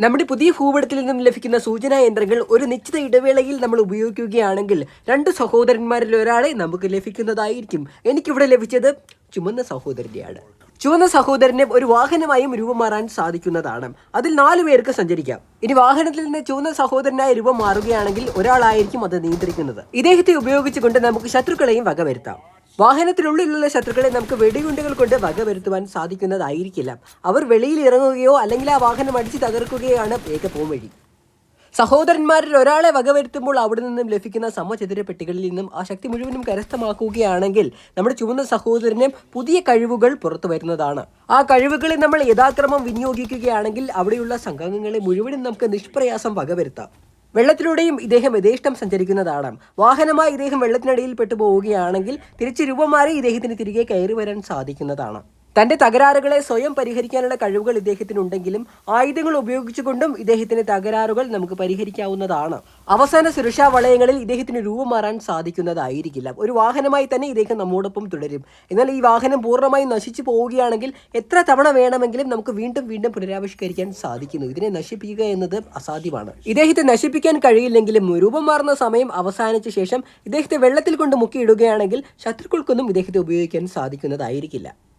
നമ്മുടെ പുതിയ ഭൂപടത്തിൽ നിന്നും ലഭിക്കുന്ന സൂചനാ യന്ത്രങ്ങൾ ഒരു നിശ്ചിത ഇടവേളയിൽ നമ്മൾ ഉപയോഗിക്കുകയാണെങ്കിൽ രണ്ട് സഹോദരന്മാരിൽ ഒരാളെ നമുക്ക് ലഭിക്കുന്നതായിരിക്കും. എനിക്കിവിടെ ലഭിച്ചത് ചുമന്ന സഹോദരന്റെയാണ്. ചുവന്ന സഹോദരന് ഒരു വാഹനമായും രൂപം മാറാൻ സാധിക്കുന്നതാണ്. അതിൽ നാലു പേർക്ക് സഞ്ചരിക്കാം. ഇനി വാഹനത്തിൽ നിന്ന് ചുവന്ന സഹോദരനായ രൂപം മാറുകയാണെങ്കിൽ ഒരാളായിരിക്കും അത് നിയന്ത്രിക്കുന്നത്. ഇദ്ദേഹത്തെ ഉപയോഗിച്ചുകൊണ്ട് നമുക്ക് ശത്രുക്കളെയും വകവരുത്താം. വാഹനത്തിനുള്ളിലുള്ള ശത്രുക്കളെ നമുക്ക് വെടികുണ്ടുകൾ കൊണ്ട് വകവരുത്തുവാൻ സാധിക്കുന്നതായിരിക്കില്ല. അവർ വെളിയിൽ ഇറങ്ങുകയോ അല്ലെങ്കിൽ ആ വാഹനം അടിച്ച് തകർക്കുകയാണ് ഏക പോംവഴി. സഹോദരന്മാരിൽ ഒരാളെ വകവരുത്തുമ്പോൾ അവിടെ നിന്നും ലഭിക്കുന്ന സമചതുര പെട്ടികളിൽ നിന്നും ആ ശക്തി മുഴുവനും കരസ്ഥമാക്കുകയാണെങ്കിൽ നമ്മുടെ ചുവന്ന സഹോദരന് പുതിയ കഴിവുകൾ പുറത്തു വരുന്നതാണ്. ആ കഴിവുകളെ നമ്മൾ യഥാക്രമം വിനിയോഗിക്കുകയാണെങ്കിൽ അവിടെയുള്ള സംഘങ്ങളെ മുഴുവനും നമുക്ക് നിഷ്പ്രയാസം വകവരുത്താം. വെള്ളത്തിലൂടെയും ഇദ്ദേഹം യഥേഷ്ടം സഞ്ചരിക്കുന്നതാണ്. വാഹനമായി ഇദ്ദേഹം വെള്ളത്തിനടിയിൽ പെട്ടു പോവുകയാണെങ്കിൽ തിരിച്ച് രൂപം മാറി ഇദ്ദേഹത്തിന് തിരികെ കയറി വരാൻ സാധിക്കുന്നതാണ്. തന്റെ തകരാറുകളെ സ്വയം പരിഹരിക്കാനുള്ള കഴിവുകൾ ഇദ്ദേഹത്തിനുണ്ടെങ്കിലും ആയുധങ്ങൾ ഉപയോഗിച്ചുകൊണ്ടും ഇദ്ദേഹത്തിന്റെ തകരാറുകൾ നമുക്ക് പരിഹരിക്കാവുന്നതാണ്. അവസാന സുരക്ഷാ വളയങ്ങളിൽ ഇദ്ദേഹത്തിന് രൂപം മാറാൻ സാധിക്കുന്നതായിരിക്കില്ല. ഒരു വാഹനമായി തന്നെ ഇദ്ദേഹം നമ്മോടൊപ്പം തുടരും. എന്നാൽ ഈ വാഹനം പൂർണമായും നശിച്ചു പോവുകയാണെങ്കിൽ എത്ര തവണ വേണമെങ്കിലും നമുക്ക് വീണ്ടും വീണ്ടും പുനരാവിഷ്കരിക്കാൻ സാധിക്കുന്നു. ഇതിനെ നശിപ്പിക്കുക എന്നത് അസാധ്യമാണ്. ഇദ്ദേഹത്തെ നശിപ്പിക്കാൻ കഴിയില്ലെങ്കിലും രൂപം മാറുന്ന സമയം അവസാനിച്ച ശേഷം ഇദ്ദേഹത്തെ വെള്ളത്തിൽ കൊണ്ട് മുക്കിയിടുകയാണെങ്കിൽ ശത്രുക്കൾക്കൊന്നും ഇദ്ദേഹത്തെ ഉപയോഗിക്കാൻ സാധിക്കുന്നതായിരിക്കില്ല.